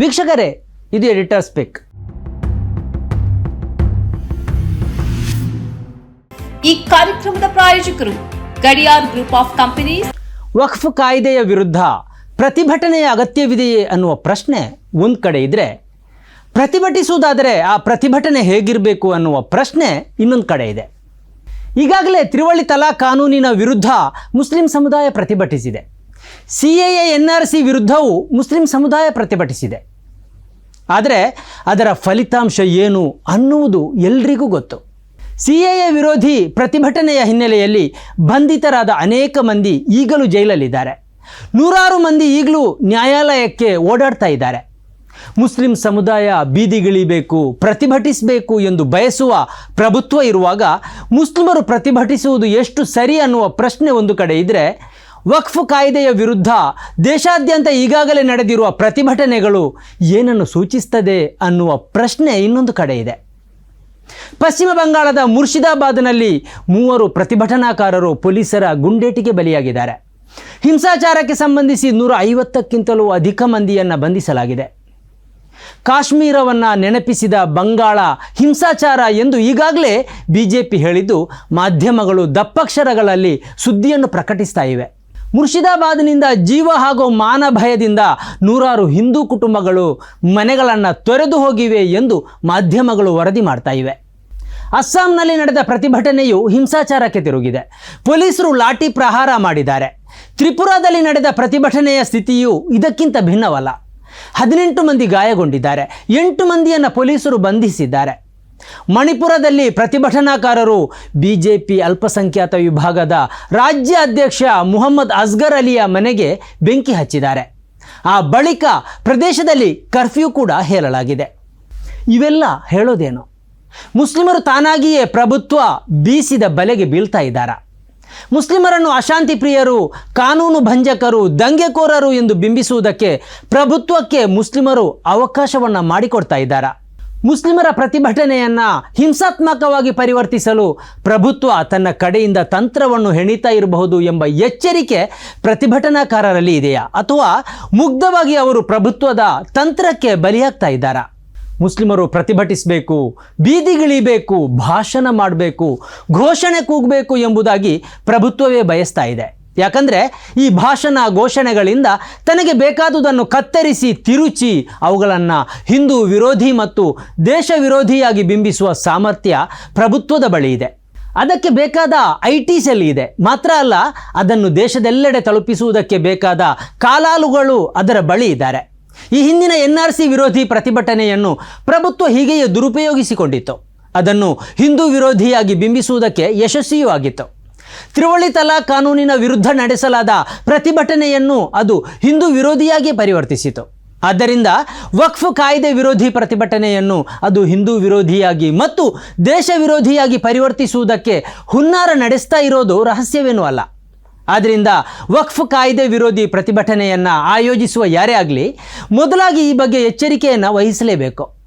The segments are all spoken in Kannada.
ವೀಕ್ಷಕರೇ ಇದು ಎಡಿಟರ್ಸ್ ಪಿಕ್ ಈ ಕಾರ್ಯಕ್ರಮದ ಪ್ರಾಯೋಜಕರು ಗಡಿಯಾರ್ ಗ್ರೂಪ್ ಆಫ್ ಕಂಪನೀಸ್. ವಕ್ಫ್ ಕಾಯ್ದೆಯ ವಿರುದ್ಧ ಪ್ರತಿಭಟನೆಯ ಅಗತ್ಯವಿದೆಯೇ ಅನ್ನುವ ಪ್ರಶ್ನೆ ಒಂದು ಕಡೆ ಇದ್ರೆ ಪ್ರತಿಭಟಿಸುವುದಾದರೆ ಆ ಪ್ರತಿಭಟನೆ ಹೇಗಿರಬೇಕು ಅನ್ನುವ ಪ್ರಶ್ನೆ ಇನ್ನೊಂದು ಕಡೆ ಇದೆ. ಈಗಾಗಲೇ ತ್ರಿವಳಿ ತಲಾ ಕಾನೂನಿನ ವಿರುದ್ಧ ಮುಸ್ಲಿಂ ಸಮುದಾಯ ಪ್ರತಿಭಟಿಸಿದೆ. C A N R C ವಿರುದ್ಧವೂ ಮುಸ್ಲಿಂ ಸಮುದಾಯ ಪ್ರತಿಭಟಿಸಿದೆ. ಆದರೆ ಅದರ ಫಲಿತಾಂಶ ಏನು ಅನ್ನುವುದು ಎಲ್ರಿಗೂ ಗೊತ್ತು. ಸಿ ಎ ವಿರೋಧಿ ಪ್ರತಿಭಟನೆಯ ಹಿನ್ನೆಲೆಯಲ್ಲಿ ಬಂಧಿತರಾದ ಅನೇಕ ಮಂದಿ ಈಗಲೂ ಜೈಲಲ್ಲಿದ್ದಾರೆ. ನೂರಾರು ಮಂದಿ ಈಗಲೂ ನ್ಯಾಯಾಲಯಕ್ಕೆ ಓಡಾಡ್ತಾ ಇದ್ದಾರೆ. ಮುಸ್ಲಿಂ ಸಮುದಾಯ ಬೀದಿಗಿಳಿಬೇಕು, ಪ್ರತಿಭಟಿಸಬೇಕು ಎಂದು ಬಯಸುವ ಪ್ರಭುತ್ವ ಇರುವಾಗ ಮುಸ್ಲಿಮರು ಪ್ರತಿಭಟಿಸುವುದು ಎಷ್ಟು ಸರಿ ಅನ್ನುವ ಪ್ರಶ್ನೆ ಒಂದು ಕಡೆ ಇದ್ದರೆ ವಕ್ಫ್ ಕಾಯ್ದೆಯ ವಿರುದ್ಧ ದೇಶಾದ್ಯಂತ ಈಗಾಗಲೇ ನಡೆದಿರುವ ಪ್ರತಿಭಟನೆಗಳು ಏನನ್ನು ಸೂಚಿಸ್ತದೆ ಅನ್ನುವ ಪ್ರಶ್ನೆ ಇನ್ನೊಂದು ಕಡೆ ಇದೆ. ಪಶ್ಚಿಮ ಬಂಗಾಳದ ಮುರ್ಷಿದಾಬಾದ್ನಲ್ಲಿ ಮೂವರು ಪ್ರತಿಭಟನಾಕಾರರು ಪೊಲೀಸರ ಗುಂಡೇಟಿಗೆ ಬಲಿಯಾಗಿದ್ದಾರೆ. ಹಿಂಸಾಚಾರಕ್ಕೆ ಸಂಬಂಧಿಸಿ ನೂರ ಐವತ್ತಕ್ಕಿಂತಲೂ ಅಧಿಕ ಮಂದಿಯನ್ನು ಬಂಧಿಸಲಾಗಿದೆ. ಕಾಶ್ಮೀರವನ್ನು ನೆನಪಿಸಿದ ಬಂಗಾಳ ಹಿಂಸಾಚಾರ ಎಂದು ಈಗಾಗಲೇ ಬಿ ಹೇಳಿದ್ದು, ಮಾಧ್ಯಮಗಳು ದಪ್ಪಕ್ಷರಗಳಲ್ಲಿ ಸುದ್ದಿಯನ್ನು ಪ್ರಕಟಿಸ್ತಾ ಇವೆ. ಮುರ್ಷಿದಾಬಾದ್ನಿಂದ ಜೀವ ಹಾಗೂ ಮಾನ ಭಯದಿಂದ ನೂರಾರು ಹಿಂದೂ ಕುಟುಂಬಗಳು ಮನೆಗಳನ್ನು ತೊರೆದು ಹೋಗಿವೆ ಎಂದು ಮಾಧ್ಯಮಗಳು ವರದಿ ಮಾಡ್ತಾ ಇವೆ. ಅಸ್ಸಾಂನಲ್ಲಿ ನಡೆದ ಪ್ರತಿಭಟನೆಯು ಹಿಂಸಾಚಾರಕ್ಕೆ ತಿರುಗಿದೆ. ಪೊಲೀಸರು ಲಾಠಿ ಪ್ರಹಾರ ಮಾಡಿದ್ದಾರೆ. ತ್ರಿಪುರಾದಲ್ಲಿ ನಡೆದ ಪ್ರತಿಭಟನೆಯ ಸ್ಥಿತಿಯು ಇದಕ್ಕಿಂತ ಭಿನ್ನವಲ್ಲ. ಹದಿನೆಂಟು ಮಂದಿ ಗಾಯಗೊಂಡಿದ್ದಾರೆ. ಎಂಟು ಮಂದಿಯನ್ನು ಪೊಲೀಸರು ಬಂಧಿಸಿದ್ದಾರೆ. ಮಣಿಪುರದಲ್ಲಿ ಪ್ರತಿಭಟನಾಕಾರರು ಬಿಜೆಪಿ ಅಲ್ಪಸಂಖ್ಯಾತ ವಿಭಾಗದ ರಾಜ್ಯ ಅಧ್ಯಕ್ಷ ಮುಹಮ್ಮದ್ ಅಸ್ಗರ್ ಅಲಿಯ ಮನೆಗೆ ಬೆಂಕಿ ಹಚ್ಚಿದ್ದಾರೆ. ಆ ಬಳಿಕ ಪ್ರದೇಶದಲ್ಲಿ ಕರ್ಫ್ಯೂ ಕೂಡ ಹೇರಲಾಗಿದೆ. ಇವೆಲ್ಲ ಹೇಳೋದೇನು? ಮುಸ್ಲಿಮರು ತಾನಾಗಿಯೇ ಪ್ರಭುತ್ವ ಬೀಸಿದ ಬಲೆಗೆ ಬೀಳ್ತಾ ಇದ್ದಾರಾ? ಮುಸ್ಲಿಮರನ್ನು ಅಶಾಂತಿ ಪ್ರಿಯರು, ಕಾನೂನು ಭಂಜಕರು, ದಂಗೆಕೋರರು ಎಂದು ಬಿಂಬಿಸುವುದಕ್ಕೆ ಪ್ರಭುತ್ವಕ್ಕೆ ಮುಸ್ಲಿಮರು ಅವಕಾಶವನ್ನು ಮಾಡಿಕೊಡ್ತಾ ಇದ್ದಾರಾ? ಮುಸ್ಲಿಮರ ಪ್ರತಿಭಟನೆಯನ್ನು ಹಿಂಸಾತ್ಮಕವಾಗಿ ಪರಿವರ್ತಿಸಲು ಪ್ರಭುತ್ವ ತನ್ನ ಕಡೆಯಿಂದ ತಂತ್ರವನ್ನು ಹೆಣಿತಾ ಇರಬಹುದು ಎಂಬ ಎಚ್ಚರಿಕೆ ಪ್ರತಿಭಟನಾಕಾರರಲ್ಲಿ ಇದೆಯಾ? ಅಥವಾ ಮುಗ್ಧವಾಗಿ ಅವರು ಪ್ರಭುತ್ವದ ತಂತ್ರಕ್ಕೆ ಬಲಿಯಾಗ್ತಾ ಇದ್ದಾರಾ? ಮುಸ್ಲಿಮರು ಪ್ರತಿಭಟಿಸಬೇಕು, ಬೀದಿಗಿಳಿಬೇಕು, ಭಾಷಣ ಮಾಡಬೇಕು, ಘೋಷಣೆ ಕೂಗಬೇಕು ಎಂಬುದಾಗಿ ಪ್ರಭುತ್ವವೇ ಬಯಸ್ತಾ ಇದೆ. ಯಾಕಂದರೆ ಈ ಭಾಷಣ ಘೋಷಣೆಗಳಿಂದ ತನಗೆ ಬೇಕಾದುದನ್ನು ಕತ್ತರಿಸಿ, ತಿರುಚಿ, ಅವುಗಳನ್ನು ಹಿಂದೂ ವಿರೋಧಿ ಮತ್ತು ದೇಶ ವಿರೋಧಿಯಾಗಿ ಬಿಂಬಿಸುವ ಸಾಮರ್ಥ್ಯ ಪ್ರಭುತ್ವದ ಬಳಿ ಇದೆ. ಅದಕ್ಕೆ ಬೇಕಾದ ಐ ಟಿ ಸೆಲ್ ಇದೆ. ಮಾತ್ರ ಅಲ್ಲ, ಅದನ್ನು ದೇಶದೆಲ್ಲೆಡೆ ತಲುಪಿಸುವುದಕ್ಕೆ ಬೇಕಾದ ಕಾಲಾಲುಗಳು ಅದರ ಬಳಿ ಇದ್ದಾರೆ. ಈ ಹಿಂದಿನ ಎನ್ ಆರ್ ಸಿ ವಿರೋಧಿ ಪ್ರತಿಭಟನೆಯನ್ನು ಪ್ರಭುತ್ವ ಹೀಗೆಯೇ ದುರುಪಯೋಗಿಸಿಕೊಂಡಿತ್ತು. ಅದನ್ನು ಹಿಂದೂ ವಿರೋಧಿಯಾಗಿ ಬಿಂಬಿಸುವುದಕ್ಕೆ ಯಶಸ್ವಿಯೂ ಆಗಿತ್ತು. ತ್ರಿವಳಿ ತಲಾ ಕಾನೂನಿನ ವಿರುದ್ಧ ನಡೆಸಲಾದ ಪ್ರತಿಭಟನೆಯನ್ನು ಅದು ಹಿಂದೂ ವಿರೋಧಿಯಾಗಿ ಪರಿವರ್ತಿಸಿತು. ಆದ್ದರಿಂದ ವಕ್ಫ್ ಕಾಯ್ದೆ ವಿರೋಧಿ ಪ್ರತಿಭಟನೆಯನ್ನು ಅದು ಹಿಂದೂ ವಿರೋಧಿಯಾಗಿ ಮತ್ತು ದೇಶ ವಿರೋಧಿಯಾಗಿ ಪರಿವರ್ತಿಸುವುದಕ್ಕೆ ಹುನ್ನಾರ ನಡೆಸ್ತಾ ಇರೋದು ರಹಸ್ಯವೇನೂ ಅಲ್ಲ. ಆದ್ದರಿಂದ ವಕ್ಫ್ ಕಾಯ್ದೆ ವಿರೋಧಿ ಪ್ರತಿಭಟನೆಯನ್ನು ಆಯೋಜಿಸುವ ಯಾರೇ ಆಗಲಿ, ಮೊದಲಾಗಿ ಈ ಬಗ್ಗೆ ಎಚ್ಚರಿಕೆಯನ್ನು ವಹಿಸಲೇಬೇಕು.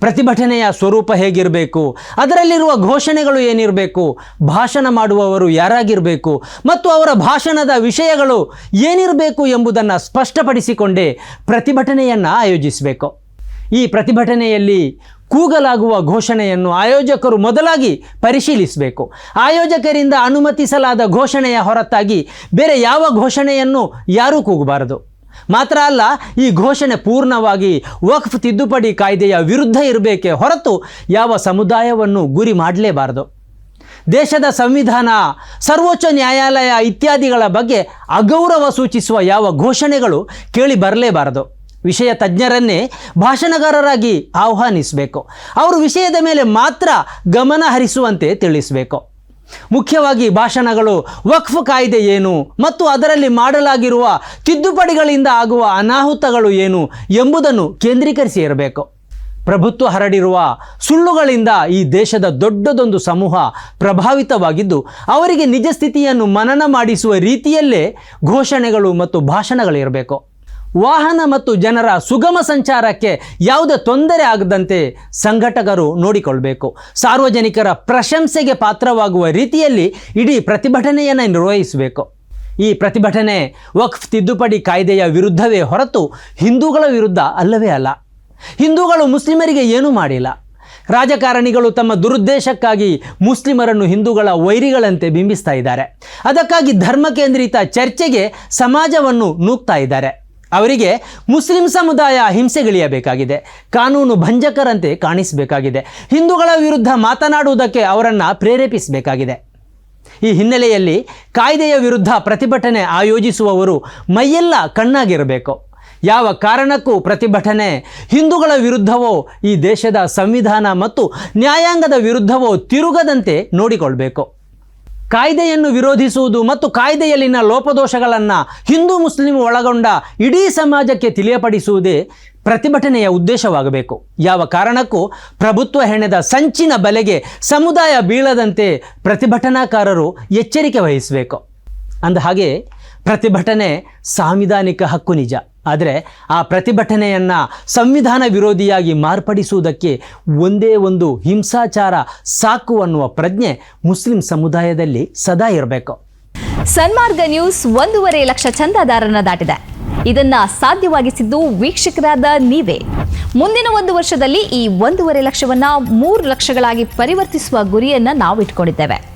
ಪ್ರತಿಭಟನೆಯ ಸ್ವರೂಪ ಹೇಗಿರಬೇಕು? ಅದರಲ್ಲಿರುವ ಘೋಷಣೆಗಳು ಏನಿರಬೇಕು? ಭಾಷಣ ಮಾಡುವವರು ಯಾರಾಗಿರಬೇಕು? ಮತ್ತು ಅವರ ಭಾಷಣದ ವಿಷಯಗಳು ಏನಿರಬೇಕು ಎಂಬುದನ್ನು ಸ್ಪಷ್ಟಪಡಿಸಿಕೊಂಡೇ ಪ್ರತಿಭಟನೆಯನ್ನು ಆಯೋಜಿಸಬೇಕು. ಈ ಪ್ರತಿಭಟನೆಯಲ್ಲಿ ಕೂಗಲಾಗುವ ಘೋಷಣೆಯನ್ನು ಆಯೋಜಕರು ಮೊದಲಾಗಿ ಪರಿಶೀಲಿಸಬೇಕು. ಆಯೋಜಕರಿಂದ ಅನುಮತಿಸಲಾದ ಘೋಷಣೆಯ ಹೊರತಾಗಿ ಬೇರೆ ಯಾವ ಘೋಷಣೆಯನ್ನು ಯಾರೂ ಕೂಗಬಾರದು. ಮಾತ್ರ ಅಲ್ಲ, ಈ ಘೋಷಣೆ ಪೂರ್ಣವಾಗಿ ವಕ್ಫ್ ತಿದ್ದುಪಡಿ ಕಾಯ್ದೆಯ ವಿರುದ್ಧ ಇರಬೇಕೇ ಹೊರತು ಯಾವ ಸಮುದಾಯವನ್ನು ಗುರಿ ಮಾಡಲೇಬಾರದು. ದೇಶದ ಸಂವಿಧಾನ, ಸರ್ವೋಚ್ಚ ನ್ಯಾಯಾಲಯ ಇತ್ಯಾದಿಗಳ ಬಗ್ಗೆ ಅಗೌರವ ಸೂಚಿಸುವ ಯಾವ ಘೋಷಣೆಗಳು ಕೇಳಿ ಬರಲೇಬಾರದು ವಿಷಯ ತಜ್ಞರನ್ನೇ ಭಾಷಣಗಾರರಾಗಿ ಆಹ್ವಾನಿಸಬೇಕು. ಅವರು ವಿಷಯದ ಮೇಲೆ ಮಾತ್ರ ಗಮನ ಹರಿಸುವಂತೆ ತಿಳಿಸಬೇಕು. ಮುಖ್ಯವಾಗಿ ಭಾಷಣಗಳು ವಕ್ಫ್ ಕಾಯ್ದೆ ಏನು ಮತ್ತು ಅದರಲ್ಲಿ ಮಾಡಲಾಗಿರುವ ತಿದ್ದುಪಡಿಗಳಿಂದ ಆಗುವ ಅನಾಹುತಗಳು ಏನು ಎಂಬುದನ್ನು ಕೇಂದ್ರೀಕರಿಸಿ ಇರಬೇಕು. ಪ್ರಭುತ್ವ ಹರಡಿರುವ ಸುಳ್ಳುಗಳಿಂದ ಈ ದೇಶದ ದೊಡ್ಡದೊಂದು ಸಮೂಹ ಪ್ರಭಾವಿತವಾಗಿದ್ದು, ಅವರಿಗೆ ನಿಜ ಸ್ಥಿತಿಯನ್ನು ಮನನ ಮಾಡಿಸುವ ರೀತಿಯಲ್ಲೇ ಘೋಷಣೆಗಳು ಮತ್ತು ಭಾಷಣಗಳಿರಬೇಕು ವಾಹನ ಮತ್ತು ಜನರ ಸುಗಮ ಸಂಚಾರಕ್ಕೆ ಯಾವುದೇ ತೊಂದರೆ ಆಗದಂತೆ ಸಂಘಟಕರು ನೋಡಿಕೊಳ್ಬೇಕು. ಸಾರ್ವಜನಿಕರ ಪ್ರಶಂಸೆಗೆ ಪಾತ್ರವಾಗುವ ರೀತಿಯಲ್ಲಿ ಇಡೀ ಪ್ರತಿಭಟನೆಯನ್ನು ನಿರ್ವಹಿಸಬೇಕು. ಈ ಪ್ರತಿಭಟನೆ ವಕ್ಫ್ ತಿದ್ದುಪಡಿ ಕಾಯ್ದೆಯ ವಿರುದ್ಧವೇ ಹೊರತು ಹಿಂದೂಗಳ ವಿರುದ್ಧ ಅಲ್ಲವೇ ಅಲ್ಲ. ಹಿಂದೂಗಳು ಮುಸ್ಲಿಮರಿಗೆ ಏನೂ ಮಾಡಿಲ್ಲ. ರಾಜಕಾರಣಿಗಳು ತಮ್ಮ ದುರುದ್ದೇಶಕ್ಕಾಗಿ ಮುಸ್ಲಿಮರನ್ನು ಹಿಂದೂಗಳ ವೈರಿಗಳಂತೆ ಬಿಂಬಿಸ್ತಾ ಇದ್ದಾರೆ. ಅದಕ್ಕಾಗಿ ಧರ್ಮ ಕೇಂದ್ರಿತ ಚರ್ಚೆಗೆ ಸಮಾಜವನ್ನು ನೂಕ್ತಾ ಇದ್ದಾರೆ. ಅವರಿಗೆ ಮುಸ್ಲಿಂ ಸಮುದಾಯ ಹಿಂಸೆಗಿಳಿಯಬೇಕಾಗಿದೆ ಕಾನೂನು ಭಂಜಕರಂತೆ ಕಾಣಿಸಬೇಕಾಗಿದೆ. ಹಿಂದೂಗಳ ವಿರುದ್ಧ ಮಾತನಾಡುವುದಕ್ಕೆ ಅವರನ್ನು ಪ್ರೇರೇಪಿಸಬೇಕಾಗಿದೆ. ಈ ಹಿನ್ನೆಲೆಯಲ್ಲಿ ಕಾಯ್ದೆಯ ವಿರುದ್ಧ ಪ್ರತಿಭಟನೆ ಆಯೋಜಿಸುವವರು ಮೈಯೆಲ್ಲ ಕಣ್ಣಾಗಿರಬೇಕು. ಯಾವ ಕಾರಣಕ್ಕೂ ಪ್ರತಿಭಟನೆ ಹಿಂದೂಗಳ ವಿರುದ್ಧವೋ, ಈ ದೇಶದ ಸಂವಿಧಾನ ಮತ್ತು ನ್ಯಾಯಾಂಗದ ವಿರುದ್ಧವೋ ತಿರುಗದಂತೆ ನೋಡಿಕೊಳ್ಬೇಕು. ಕಾಯ್ದೆಯನ್ನು ವಿರೋಧಿಸುವುದು ಮತ್ತು ಕಾಯ್ದೆಯಲ್ಲಿನ ಲೋಪದೋಷಗಳನ್ನು ಹಿಂದೂ ಮುಸ್ಲಿಂ ಒಳಗೊಂಡ ಇಡೀ ಸಮಾಜಕ್ಕೆ ತಿಳಿಯಪಡಿಸುವುದೇ ಪ್ರತಿಭಟನೆಯ ಉದ್ದೇಶವಾಗಬೇಕು. ಯಾವ ಕಾರಣಕ್ಕೂ ಪ್ರಭುತ್ವ ಹೆಣೆದ ಸಂಚಿನ ಬಲೆಗೆ ಸಮುದಾಯ ಬೀಳದಂತೆ ಪ್ರತಿಭಟನಾಕಾರರು ಎಚ್ಚರಿಕೆ ವಹಿಸಬೇಕು. ಅಂದ ಹಾಗೆ ಪ್ರತಿಭಟನೆ ಸಾಂವಿಧಾನಿಕ ಹಕ್ಕು ನಿಜ. ಆದರೆ ಆ ಪ್ರತಿಭಟನೆಯನ್ನು ಸಂವಿಧಾನ ವಿರೋಧಿಯಾಗಿ ಮಾರ್ಪಡಿಸುವುದಕ್ಕೆ ಒಂದೇ ಒಂದು ಹಿಂಸಾಚಾರ ಸಾಕು ಅನ್ನುವ ಪ್ರಜ್ಞೆ ಮುಸ್ಲಿಂ ಸಮುದಾಯದಲ್ಲಿ ಸದಾ ಇರಬೇಕು. ಸನ್ಮಾರ್ಗ ನ್ಯೂಸ್ ಒಂದೂವರೆ ಲಕ್ಷ ಚಂದಾದಾರನ ದಾಟಿದೆ. ಇದನ್ನ ಸಾಧ್ಯವಾಗಿಸಿದ್ದು ವೀಕ್ಷಕರಾದ ನೀವೇ. ಮುಂದಿನ ಒಂದು ವರ್ಷದಲ್ಲಿ ಈ ಒಂದೂವರೆ ಲಕ್ಷವನ್ನ ಮೂರು ಲಕ್ಷಗಳಾಗಿ ಪರಿವರ್ತಿಸುವ ಗುರಿಯನ್ನ ನಾವು ಇಟ್ಕೊಂಡಿದ್ದೇವೆ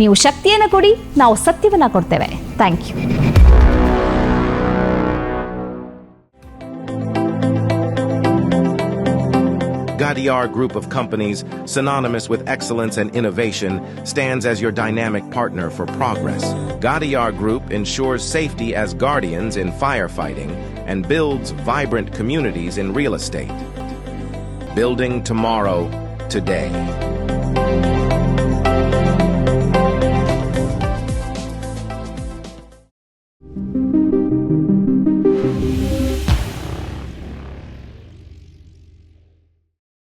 ನೀವು ಶಕ್ತಿಯನ್ನು ಕೊಡಿ ನಾವು ಸತ್ಯವನ್ನ ಕೊಡ್ತೇವೆ thank you Gadiar Group of Companies, synonymous with excellence and innovation, stands as your dynamic partner for progress. Gadiar Group ensures safety as guardians in firefighting and builds vibrant communities in real estate. Building tomorrow, today.